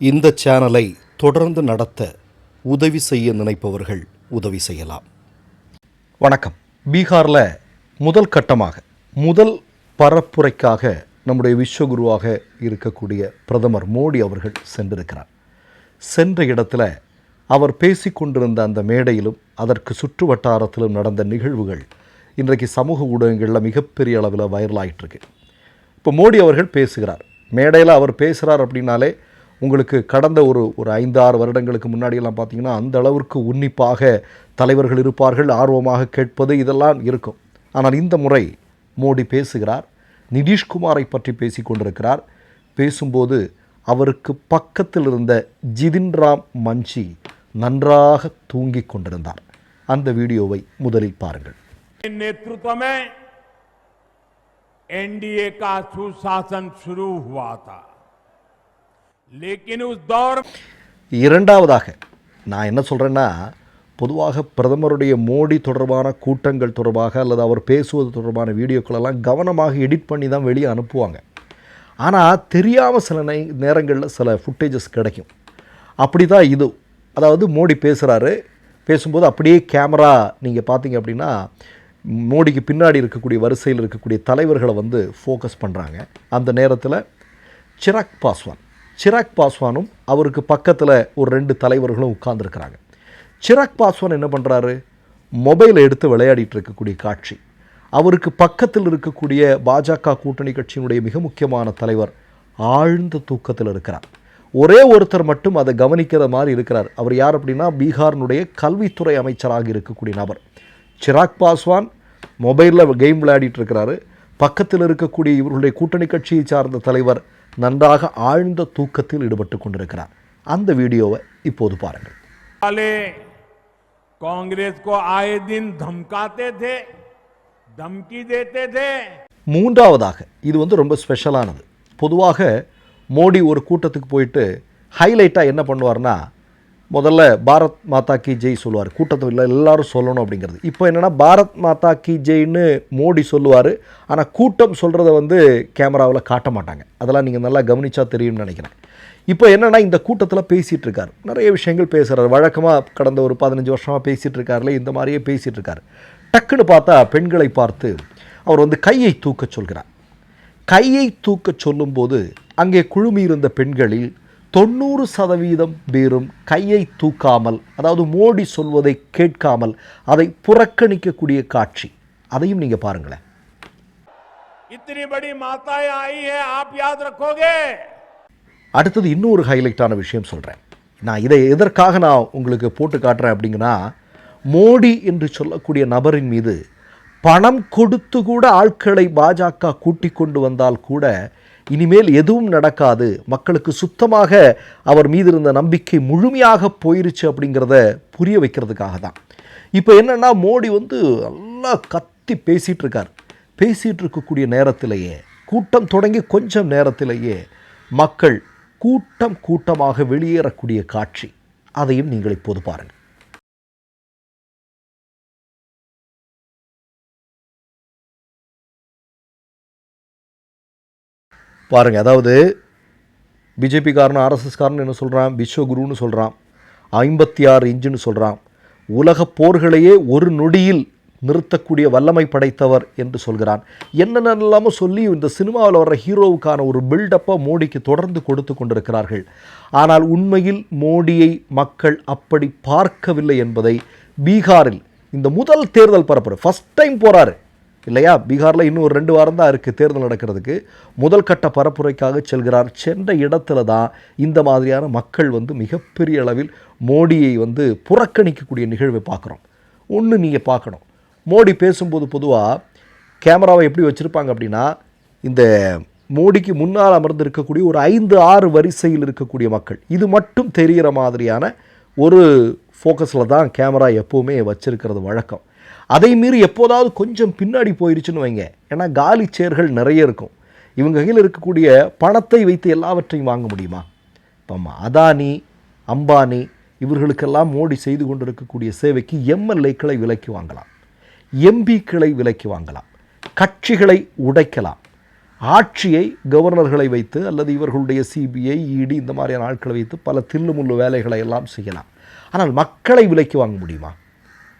இந்த சேனலை தொடர்ந்து நடத்த உதவி செய்ய நினைப்பவர்கள் உதவி செய்யலாம். வணக்கம். பீகாரில் முதல் கட்டமாக முதல் பரப்புரைக்காக நம்முடைய விஸ்வகுருவாக இருக்கக்கூடிய பிரதமர் மோடி அவர்கள் சென்றிருக்கிறார். சென்ற இடத்துல அவர் பேசிக்கொண்டிருந்த அந்த மேடையிலும் அதற்கு சுற்று வட்டாரத்திலும் நடந்த நிகழ்வுகள் இன்றைக்கு சமூக ஊடகங்களில் மிகப்பெரிய அளவில் வைரலாயிட்டிருக்கு இப்போ மோடி அவர்கள் பேசுகிறார். மேடையில் அவர் பேசுகிறார் அப்படின்னாலே உங்களுக்கு கடந்த ஒரு ஒரு ஐந்து ஆறு வருடங்களுக்கு முன்னாடியெல்லாம் பார்த்தீங்கன்னா அந்த அளவிற்கு உன்னிப்பாக தலைவர்கள் இருப்பார்கள் ஆர்வமாக கேட்பது இதெல்லாம் இருக்கும் ஆனால் இந்த முறை மோடி பேசுகிறார் நிதிஷ்குமாரை பற்றி பேசி கொண்டிருக்கிறார் பேசும்போது அவருக்கு பக்கத்தில் இருந்த ஜிதின் ராம் மஞ்சி நன்றாக தூங்கிக் கொண்டிருந்தார் அந்த வீடியோவை முதலில் பாருங்கள் नेतृत्व में एनडीए का सुशासन शुरू हुआ था लेकिन उस दौर में இரண்டாவதாக நான் என்ன சொல்கிறேன்னா பொதுவாக பிரதமருடைய மோடி தொடர்பான கூட்டங்கள் தொடர்பாக அல்லது அவர் பேசுவது தொடர்பான வீடியோக்களெல்லாம் கவனமாக எடிட் பண்ணி தான் வெளியே அனுப்புவாங்க. ஆனால் தெரியாமல் சில நே நேரங்களில் சில ஃபுட்டேஜஸ் கிடைக்கும். அப்படி தான் இது. அதாவது மோடி பேசுகிறாரு பேசும்போது அப்படியே கேமரா நீங்கள் பார்த்தீங்க அப்படின்னா மோடிக்கு பின்னாடி இருக்கக்கூடிய வரிசையில் இருக்கக்கூடிய தலைவர்களை வந்து ஃபோக்கஸ் பண்ணுறாங்க அந்த நேரத்தில் சிராக் பாஸ்வான். சிராக் பாஸ்வானும் அவருக்கு பக்கத்தில் ஒரு ரெண்டு தலைவர்களும் உட்கார்ந்துருக்கிறாங்க. சிராக் பாஸ்வான் என்ன பண்ணுறாரு மொபைலை எடுத்து விளையாடிட்டு இருக்கக்கூடிய காட்சி. அவருக்கு பக்கத்தில் இருக்கக்கூடிய பாஜக கூட்டணி கட்சியினுடைய மிக முக்கியமான தலைவர் ஆழ்ந்த தூக்கத்தில் இருக்கிறார். ஒரே ஒருத்தர் மட்டும் அதை கவனிக்கிற மாதிரி இருக்கிறார். அவர் யார் அப்படின்னா பீகாரினுடைய கல்வித்துறை அமைச்சராக இருக்கக்கூடிய நபர். சிராக் பாஸ்வான் மொபைலில் கேம் விளையாடிட்டு இருக்கிறாரு. பக்கத்தில் இருக்கக்கூடிய இவர்களுடைய கூட்டணி கட்சியை சார்ந்த தலைவர் நன்றாக ஆழ்ந்த தூக்கத்தில் ஈடுபட்டு கொண்டிருக்கிறார் அந்த வீடியோவை இப்போது பாருங்கள் वाले कांग्रेस को आए दिन धमकाते थे धमकी देते थे மூன்றாவதாக இது வந்து ரொம்ப ஸ்பெஷலானது பொதுவாக மோடி ஒரு கூட்டத்துக்கு போயிட்டு ஹைலைட்டாக என்ன பண்ணுவார்னா முதல்ல பாரத் மாதா கி ஜெய் சொல்லுவார். கூட்டத்தில் எல்லாரும் சொல்லணும் அப்படிங்கிறது. இப்போ என்னென்னா பாரத் மாதா கி ஜெய்ன்னு மோடி சொல்லுவார். ஆனால் கூட்டம் சொல்கிறத வந்து கேமராவில் காட்ட மாட்டாங்க. அதெல்லாம் நீங்கள் நல்லா கவனிச்சா தெரியும்னு நினைக்கிறேன். இப்போ என்னென்னா இந்த கூட்டத்தில் பேசிகிட்டு இருக்கார் நிறைய விஷயங்கள் பேசுகிறார் வழக்கமாக கடந்த ஒரு பதினஞ்சு வருஷமாக பேசிகிட்டு இருக்காருல இந்த மாதிரியே பேசிகிட்டு இருக்கார் டக்குன்னு பார்த்தா பெண்களை பார்த்து அவர் வந்து கையை தூக்க சொல்கிறார். கையை தூக்கச் சொல்லும்போது அங்கே குழுமியிருந்த பெண்களில் தொண்ணூறு சதவீதம் பேரும் கையை தூக்காமல் அதாவது மோடி சொல்வதை கேட்காமல் அதை புறக்கணிக்கக்கூடிய காட்சி. அதையும் நீங்க பாருங்களேன். இத்தனி அடுத்தது இன்னொரு ஹைலைட்டான விஷயம் சொல்றேன். நான் இதை எதற்காக நான் உங்களுக்கு போட்டு காட்டுறேன் அப்படிங்கன்னா மோடி என்று சொல்லக்கூடிய நபரின் மீது பணம் கொடுத்து கூட ஆட்களை பாஜக கூட்டி கொண்டு வந்தால் கூட இனிமேல் எதுவும் நடக்காது. மக்களுக்கு சுத்தமாக அவர் மீது இருந்த நம்பிக்கை முழுமையாக போயிருச்சு அப்படிங்கிறத புரிய வைக்கிறதுக்காக தான். இப்போ என்னென்னா மோடி வந்து நல்லா கத்தி பேசிகிட்டு இருக்கார் பேசிகிட்டு இருக்கக்கூடிய நேரத்திலேயே கூட்டம் தொடங்கி கொஞ்சம் நேரத்திலேயே மக்கள் கூட்டம் கூட்டமாக வெளியேறக்கூடிய காட்சி. அதையும் நீங்கள் இப்போது பாருங்கள். பாருங்கள் அதாவது பிஜேபிக்காரன் ஆர்எஸ்எஸ்காரன் என்ன சொல்கிறான் விஸ்வகுருன்னு சொல்கிறான் ஐம்பத்தி ஆறு இன்ச்சுன்னு சொல்கிறான் உலக போர்களையே ஒரு நொடியில் நிறுத்தக்கூடிய வல்லமை படைத்தவர் என்று சொல்கிறான். என்னென்னலாமோ சொல்லி இந்த சினிமாவில் வர்ற ஹீரோவுக்கான ஒரு பில்டப்பை மோடிக்கு தொடர்ந்து கொடுத்து கொண்டிருக்கிறார்கள். ஆனால் உண்மையில் மோடியை மக்கள் அப்படி பார்க்கவில்லை என்பதை பீகாரில் இந்த முதல் தேர்தல் பரப்புரை ஃபஸ்ட் டைம் போகிறாரு இல்லையா? பீகாரில் இன்னும் ஒரு ரெண்டு வாரம் தான் இருக்குது தேர்தல் நடக்கிறதுக்கு. முதல் கட்ட பரப்புரைக்காக செல்கிறார். சென்ற இடத்துல தான் இந்த மாதிரியான மக்கள் வந்து மிகப்பெரிய அளவில் மோடியை வந்து புறக்கணிக்கக்கூடிய நிகழ்வை பார்க்குறோம். ஒன்று நீங்கள் பார்க்கணும். மோடி பேசும்போது பொதுவாக கேமராவை எப்படி வச்சுருப்பாங்க அப்படின்னா இந்த மோடிக்கு முன்னால் அமர்ந்து இருக்கக்கூடிய ஒரு ஐந்து ஆறு வரிசையில் இருக்கக்கூடிய மக்கள். இது மட்டும் தெரிகிற மாதிரியான ஒரு ஃபோக்கஸில் தான் கேமரா எப்போவுமே வச்சுருக்கிறது வழக்கம். அதை மீறி எப்போதாவது கொஞ்சம் பின்னாடி போயிடுச்சுன்னு வைங்க. ஏன்னா காலி சேர்கள் நிறைய இருக்கும். இவங்க கையில் இருக்கக்கூடிய பணத்தை வைத்து எல்லாவற்றையும் வாங்க முடியுமா? இப்போ அதானி அம்பானி இவர்களுக்கெல்லாம் மோடி செய்து கொண்டிருக்கக்கூடிய சேவைக்கு எம்எல்ஏக்களை விலைக்கு வாங்கலாம். எம்பிக்களை விலைக்கு வாங்கலாம். கட்சிகளை உடைக்கலாம். ஆட்சியை கவர்னர்களை வைத்து அல்லது இவர்களுடைய சிபிஐ இடி இந்த மாதிரியான ஆட்களை வைத்து பல தில்லுமுள்ளு வேலைகளை எல்லாம் செய்யலாம். ஆனால் மக்களை விலைக்கு வாங்க முடியுமா?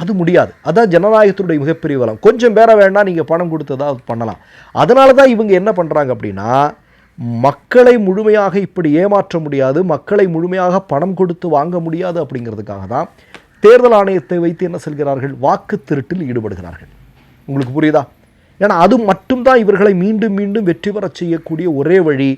அது முடியாது. அதான் ஜனநாயகத்தினுடைய மிகப்பெரிய பலம் கொஞ்சம் பேர வேண்டாம் நீங்கள் பணம் கொடுத்ததா பண்ணலாம். அதனால தான் இவங்க என்ன பண்ணுறாங்க அப்படின்னா மக்களை முழுமையாக இப்படி ஏமாற்ற முடியாது மக்களை முழுமையாக பணம் கொடுத்து வாங்க முடியாது அப்படிங்கிறதுக்காக தான் தேர்தல் ஆணையத்தை வைத்து என்ன செல்கிறார்கள்? வாக்கு திருட்டில் ஈடுபடுகிறார்கள். உங்களுக்கு புரியுதா? ஏன்னா அது மட்டும்தான் இவர்களை மீண்டும் மீண்டும் வெற்றி பெறச் செய்யக்கூடிய ஒரே வழி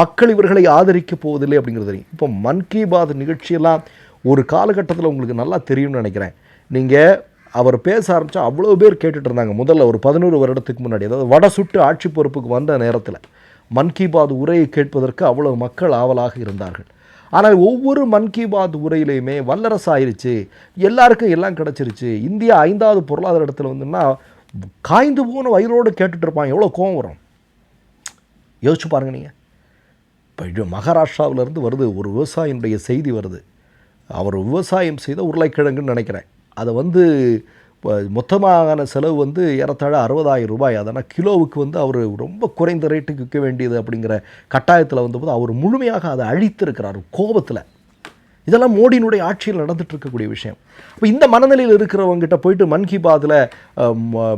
மக்கள் இவர்களை ஆதரிக்க போவதில்லை அப்படிங்கிறது தெரியும். இப்போ மன் கி பாத் நிகழ்ச்சியெல்லாம் ஒரு காலகட்டத்தில் உங்களுக்கு நல்லா தெரியும்னு நினைக்கிறேன். நீங்கள் அவர் பேச ஆரம்பித்தா அவ்வளோ பேர் கேட்டுட்டு இருந்தாங்க. முதல்ல ஒரு பதினோரு வருடத்துக்கு முன்னாடி அதாவது வட சுட்டு ஆட்சி பொறுப்புக்கு வந்த நேரத்தில் மன் கி பாத் உரையை கேட்பதற்கு அவ்வளோ மக்கள் ஆவலாக இருந்தார்கள். ஆனால் ஒவ்வொரு மன் கி பாத் உரையிலையுமே வல்லரசு ஆயிடுச்சு எல்லாருக்கும் எல்லாம் கிடச்சிருச்சு. இந்தியா ஐந்தாவது பொருளாதார இடத்துல வந்துன்னா காய்ந்து போன வயிறோடு கேட்டுட்டு இருப்பான் எவ்வளோ கோவம் வரும். யோசிச்சு பாருங்க நீங்கள் இப்போ மகாராஷ்டிராவிலேருந்து வருது ஒரு விவசாயினுடைய செய்தி வருது. அவர் விவசாயம் செய்த உருளைக்கிழங்குன்னு நினைக்கிறேன். அதை வந்து இப்போ மொத்தமான செலவு வந்து ஏறத்தாழ அறுபதாயிரம் ரூபாய். அதனால் கிலோவுக்கு வந்து அவர் ரொம்ப குறைந்த ரேட்டுக்கு விற்க வேண்டியது அப்படிங்கிற கட்டாயத்தில் வந்தபோது அவர் முழுமையாக அதை அழித்திருக்கிறார் கோபத்தில். இதெல்லாம் மோடியினுடைய ஆட்சியில் நடந்துட்டு இருக்கக்கூடிய விஷயம். இப்போ இந்த மனநிலையில் இருக்கிறவங்ககிட்ட போயிட்டு மன் கி பாத்தில்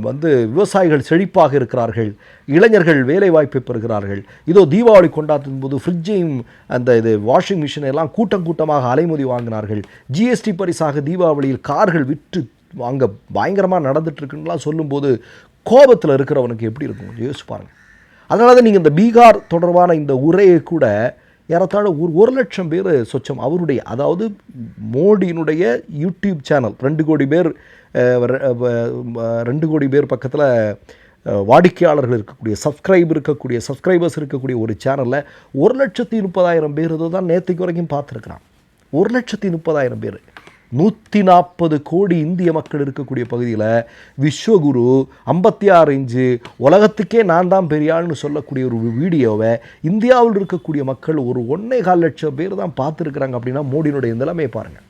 வந்து விவசாயிகள் செழிப்பாக இருக்கிறார்கள் இளைஞர்கள் வேலை வாய்ப்பை பெறுகிறார்கள் இதோ தீபாவளி கொண்டாடும் போது ஃப்ரிட்ஜையும் அந்த இது வாஷிங் மிஷினை எல்லாம் கூட்டம் கூட்டமாக அலைமோதி வாங்கினார்கள். ஜிஎஸ்டி பரிசாக தீபாவளியில் கார்கள் விற்று அங்கே பயங்கரமாக நடந்துட்டுருக்குன்னுலாம் சொல்லும்போது கோபத்தில் இருக்கிறவனுக்கு எப்படி இருக்கும்? யோசிச்சு பாருங்கள் அதனால தான் நீங்கள் இந்த பீகார் தொடர்பான இந்த உரையை கூட ஏறத்தாழ ஒரு ஒரு லட்சம் பேர் சொச்சம் அவருடைய அதாவது மோடியினுடைய யூடியூப் சேனல் ரெண்டு கோடி பேர் ரெண்டு கோடி பேர் பக்கத்தில் வாடிக்கையாளர்கள் இருக்கக்கூடிய சப்ஸ்கிரைப் இருக்கக்கூடிய சப்ஸ்கிரைபர்ஸ் இருக்கக்கூடிய ஒரு சேனலில் ஒரு லட்சத்தி முப்பதாயிரம் பேர் இதோ தான் நேற்றுக்கு வரைக்கும் பார்த்துருக்குறான். ஒரு லட்சத்தி முப்பதாயிரம் பேர். நூற்றி நாற்பது கோடி இந்திய மக்கள் இருக்கக்கூடிய பகுதியில் விஸ்வகுரு ஐம்பத்தி ஆறு இன்ச்சு உலகத்துக்கே நான் தான் பெரியாள்னு சொல்லக்கூடிய ஒரு வீடியோவை இந்தியாவில் இருக்கக்கூடிய மக்கள் ஒரு ஒன்றே கால் லட்சம் பேர் தான் பார்த்துருக்குறாங்க அப்படின்னா மோடியினுடைய நிலைமையை பாருங்கள்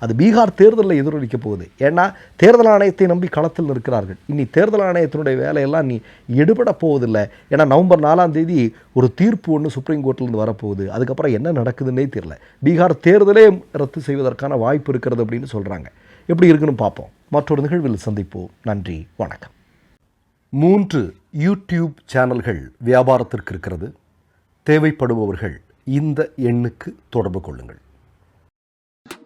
அது பீகார் தேர்தலில் எதிரொலிக்க போகுது. ஏன்னா தேர்தல் ஆணையத்தை நம்பி களத்தில் இருக்கிறார்கள் இனி தேர்தல் ஆணையத்தினுடைய வேலையெல்லாம் நீ எடுபட போவதில்லை. ஏன்னா நவம்பர் நாலாம் தேதி ஒரு தீர்ப்பு ஒன்று சுப்ரீம் கோர்ட்லேருந்து வரப்போகுது. அதுக்கப்புறம் என்ன நடக்குதுன்னே தெரியல. பீகார் தேர்தலே ரத்து செய்வதற்கான வாய்ப்பு இருக்கிறது அப்படின்னு சொல்கிறாங்க எப்படி இருக்குன்னு பார்ப்போம். மற்றொரு நிகழ்வில் சந்திப்போம். நன்றி வணக்கம். மூன்று யூடியூப் சேனல்கள் வியாபாரத்திற்கு இருக்கிறது. தேவைப்படுபவர்கள் இந்த எண்ணுக்கு தொடர்பு கொள்ளுங்கள்.